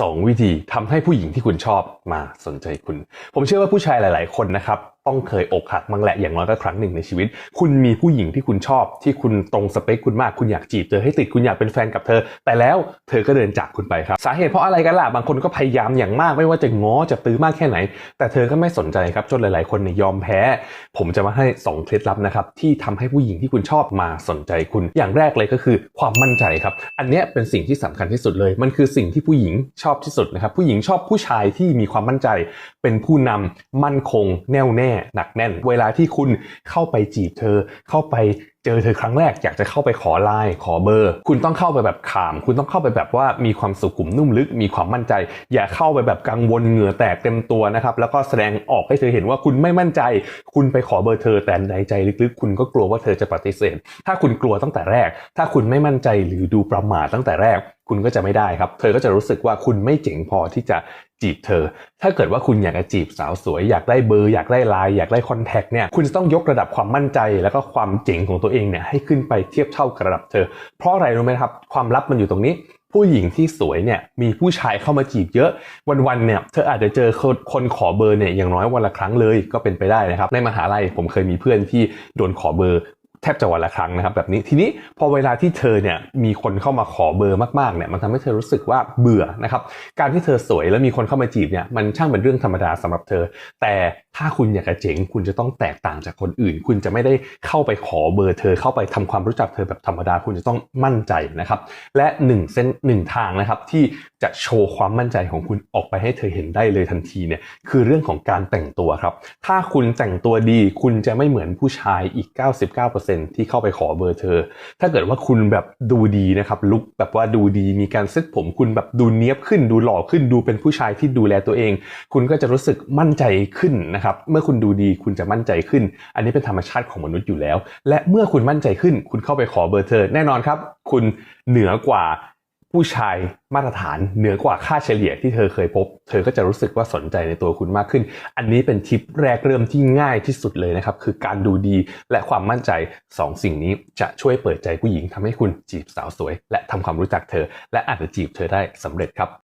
2 วิธีทำให้ผู้หญิงที่คุณชอบมาสนใจคุณ ผมเชื่อว่าผู้ชายหลาย ๆ คนนะครับ ต้องเคยอกหักบ้างแหละอย่างน้อยก็ครั้งหนึ่งในชีวิต คุณมีผู้หญิงที่คุณชอบ ที่คุณตรงสเปคคุณมากคุณอยากจีบเธอให้ติดคุณอยากเป็นแฟนกับเธอ แต่แล้วเธอก็เดินจากคุณไปครับสาเหตุเพราะอะไรกันล่ะบางคนก็พยายามอย่างมากไม่ว่าจะง้อจะตื้อมากแค่ไหน แต่เธอก็ไม่สนใจครับจนหลาย ๆ คนเนี่ยยอมแพ้ ผมจะมาให้สองเคล็ดลับนะครับที่ทำให้ผู้หญิงที่คุณชอบมาสนใจคุณ อย่างแรกเลยก็คือความมั่นใจครับ อันนี้เป็นสิ่งที่สำคัญที่สุดเลย มันคือสิ่งที่ผู้หญิงชอบที่สุดนะครับผู้หญิงชอบผู้ชายที่มีความมั่นใจ เป็นผู้นำมั่นคงแน่วแน่หนักแน่น เวลาที่คุณเข้าไปจีบเธอ เข้าไปเจอเธอครั้งแรก อยากจะเข้าไปขอไลน์ขอเบอร์ คุณต้องเข้าไปแบบขาม คุณต้องเข้าไปแบบว่ามีความสุขุมนุ่มลึก มีความมั่นใจ อย่าเข้าไปแบบกังวลเหงื่อแตกเต็มตัวนะครับ แล้วก็แสดงออกให้เธอเห็นว่าคุณไม่มั่นใจ คุณไปขอเบอร์เธอแต่ในใจลึกๆ คุณก็กลัวว่าเธอจะปฏิเสธ ถ้าคุณกลัวตั้งแต่แรก ถ้าคุณไม่มั่นใจหรือดูประม่าตั้งแต่แรก คุณก็จะไม่ได้ครับ เธอก็จะรู้สึกว่าคุณไม่เจ๋งพอที่จะจีบเธอ ถ้าเกิดว่าคุณอยากจะจีบสาวสวย อยากได้เบอร์ อยากได้ไลน์อยากได้คอนแทคเนี่ย คุณจะต้องยกระดับความมั่นใจ แล้วก็ความเจ๋งของตัวเองเนี่ยให้ขึ้นไปเทียบเท่ากับระดับเธอ เพราะอะไรรู้ไหมครับ ความลับมันอยู่ตรงนี้ ผู้หญิงที่สวยเนี่ยมีผู้ชายเข้ามาจีบเยอะ วันๆเนี่ยเธออาจจะเจอคนคนขอเบอร์เนี่ยอย่างน้อยวันละครั้งเลยก็เป็นไปได้นะครับ ในมหาลัยผมเคยมีเพื่อนที่โดนขอเบอร์ แทบจะวันละครั้งนะครับแบบนี้ทีนี้พอเวลาที่เธอเนี่ยมีคนเข้ามาขอเบอร์มากๆเนี่ยมันทำให้เธอรู้สึกว่าเบื่อนะครับการที่เธอสวยแล้วมีคนเข้ามาจีบเนี่ยมันช่างเป็นเรื่องธรรมดาสำหรับเธอ แต่ถ้าคุณอยากจะเจ๋งคุณจะต้องแตกต่างจากคนอื่น คุณจะไม่ได้เข้าไปขอเบอร์เธอเข้าไปทำความรู้จักเธอแบบธรรมดาคุณจะต้องมั่นใจนะครับและหนึ่งเส้นหนึ่งทางนะครับที่จะโชว์ความมั่นใจของคุณออกไปให้เธอเห็นได้เลยทันทีเนี่ยคือเรื่องของการแต่งตัวครับถ้าคุณแต่งตัวดีคุณจะไม่เหมือนผู้ชายอีก 99%ที่เข้าไปขอเบอร์เธอ ถ้าเกิดว่าคุณแบบดูดีนะครับลุกแบบว่าดูดีมีการเซ็ตผมคุณแบบดูเนี้ยบขึ้นดูหล่อขึ้นดูเป็นผู้ชายที่ดูแลตัวเอง คุณก็จะรู้สึกมั่นใจขึ้นนะครับ เมื่อคุณดูดีคุณจะมั่นใจขึ้น อันนี้เป็นธรรมชาติของมนุษย์อยู่แล้ว และเมื่อคุณมั่นใจขึ้น คุณเข้าไปขอเบอร์เธอ แน่นอนครับ คุณเหนือกว่า ผู้ชายมาตรฐานเหนือกว่าค่าเฉลี่ยที่เธอเคยพบ เธอก็จะรู้สึกว่าสนใจในตัวคุณมากขึ้น อันนี้เป็นทิปแรกเริ่มที่ง่ายที่สุดเลยนะครับ คือการดูดีและความมั่นใจสองสิ่งนี้จะช่วยเปิดใจผู้หญิงทำให้คุณจีบสาวสวย และทำความรู้จักเธอ และอาจจะจีบเธอได้สำเร็จครับ